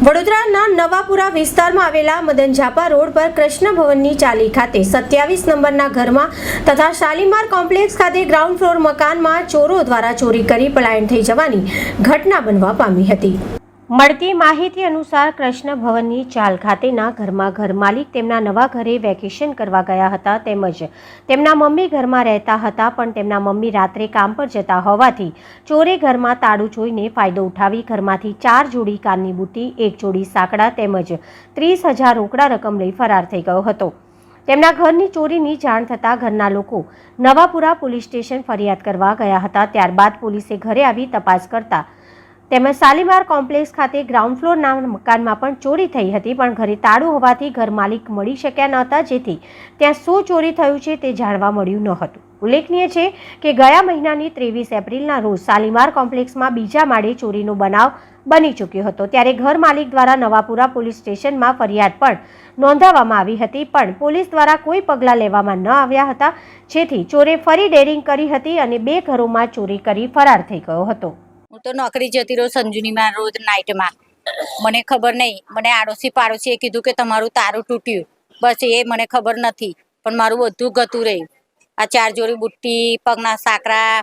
વડોદરાના નવાપુરા વિસ્તારમાં આવેલા મદન ઝાપા રોડ પર કૃષ્ણ ભવનની ચાલી ખાતે સત્યાવીસ નંબરના ઘરમાં તથા શાલીમાર કોમ્પ્લેક્સ ખાતે ગ્રાઉન્ડ ફ્લોર મકાનમાં ચોરો દ્વારા ચોરી કરી પલાયન થઈ જવાની ઘટના બનવા પામી હતી. મળતી માહિતી અનુસાર કૃષ્ણ ભવનની ચાલ ખાતેના ઘરમાં ઘર માલિક તેમના નવા ઘરે વેકેશન કરવા ગયા હતા તેમજ તેમના મમ્મી ઘરમાં રહેતા હતા, પણ તેમના મમ્મી રાત્રે કામ પર જતા હોવાથી ચોરે ઘરમાં તાળું જોઈને ફાયદો ઉઠાવી ઘરમાંથી ચાર જોડી કાનની બુટ્ટી, એક જોડી સાંકડા તેમજ ત્રીસ હજાર રોકડા રકમ લઈ ફરાર થઈ ગયો હતો. તેમના ઘરની ચોરીની જાણ થતાં ઘરના લોકો નવાપુરા પોલીસ સ્ટેશન ફરિયાદ કરવા ગયા હતા, ત્યારબાદ પોલીસે ઘરે આવી તપાસ કરતા તેમજ શાલીમાર કોમ્પ્લેક્સ ખાતે ગ્રાઉન્ડ ફ્લોરના મકાનમાં પણ ચોરી થઈ હતી, પણ ઘરે તાળું હોવાથી ઘર માલિક મળી શક્યા ન જેથી ત્યાં શું ચોરી થયું છે તે જાણવા મળ્યું ન હતું. ઉલ્લેખનીય છે કે ગયા મહિનાની ત્રેવીસ એપ્રિલના રોજ શાલીમાર કોમ્પ્લેક્સમાં બીજા માળે ચોરીનો બનાવ બની ચૂક્યો હતો. ત્યારે ઘર માલિક દ્વારા નવાપુરા પોલીસ સ્ટેશનમાં ફરિયાદ પણ નોંધાવવામાં આવી હતી, પણ પોલીસ દ્વારા કોઈ પગલાં લેવામાં ન આવ્યા હતા, જેથી ચોરે ફરી ડેરિંગ કરી હતી અને બે ઘરોમાં ચોરી કરી ફરાર થઈ ગયો હતો. હું તો નોકરી જતી રહું સંજુનીમાં રોજ નાઇટમાં મને ખબર નહીં. મને આડોશી પાડોશીએ કીધું કે તમારું તારું તૂટ્યું. બસ એ મને ખબર નથી. પણ મારું બધું ગતું રહ્યું. આ ચાર જોડી બુટ્ટી, પગના સાકરા,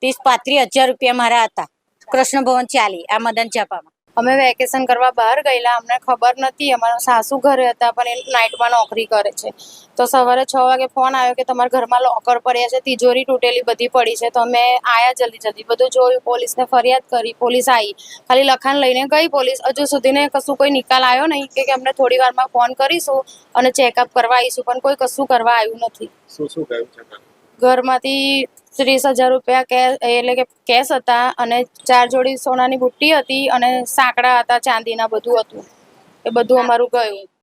ત્રીસ પાંત્રીસ હજાર રૂપિયા મારા હતા. કૃષ્ણ ભવન ચાલી, આ મદન ચાપામાં. અમે વેકેશન કરવા બહાર ગયેલા. અમને ખબર નથી, અમારા સાસુ ઘરે હતા, પણ એ નાઇટમાં નોકરી કરે છે. તો સવારે છ વાગે ફોન આવ્યો કે તમારા ઘરમાં લોકર પડ્યા છે, તિજોરી તૂટેલી બધી પડી છે. તો અમે આયા જલ્દી જલ્દી. બધું જોયું, પોલીસને ફરિયાદ કરી, પોલીસ આવી ખાલી લખાણ લઈને ગઈ પોલીસ. હજુ સુધીને કશું કોઈ નિકાલ આવ્યો નહીં કે અમને થોડી વારમાં ફોન કરીશું અને ચેકઅપ કરવા આવીશું. પણ કોઈ કશું કરવા આવ્યું નથી. શું શું કહ્યું છે? ઘરમાંથી ત્રીસ હજાર રૂપિયા કેશ એટલે કે કેશ હતા અને ચાર જોડી સોનાની બુટ્ટી હતી અને સાંકડા હતા, ચાંદીના, બધું હતું. એ બધું અમારું ગયું.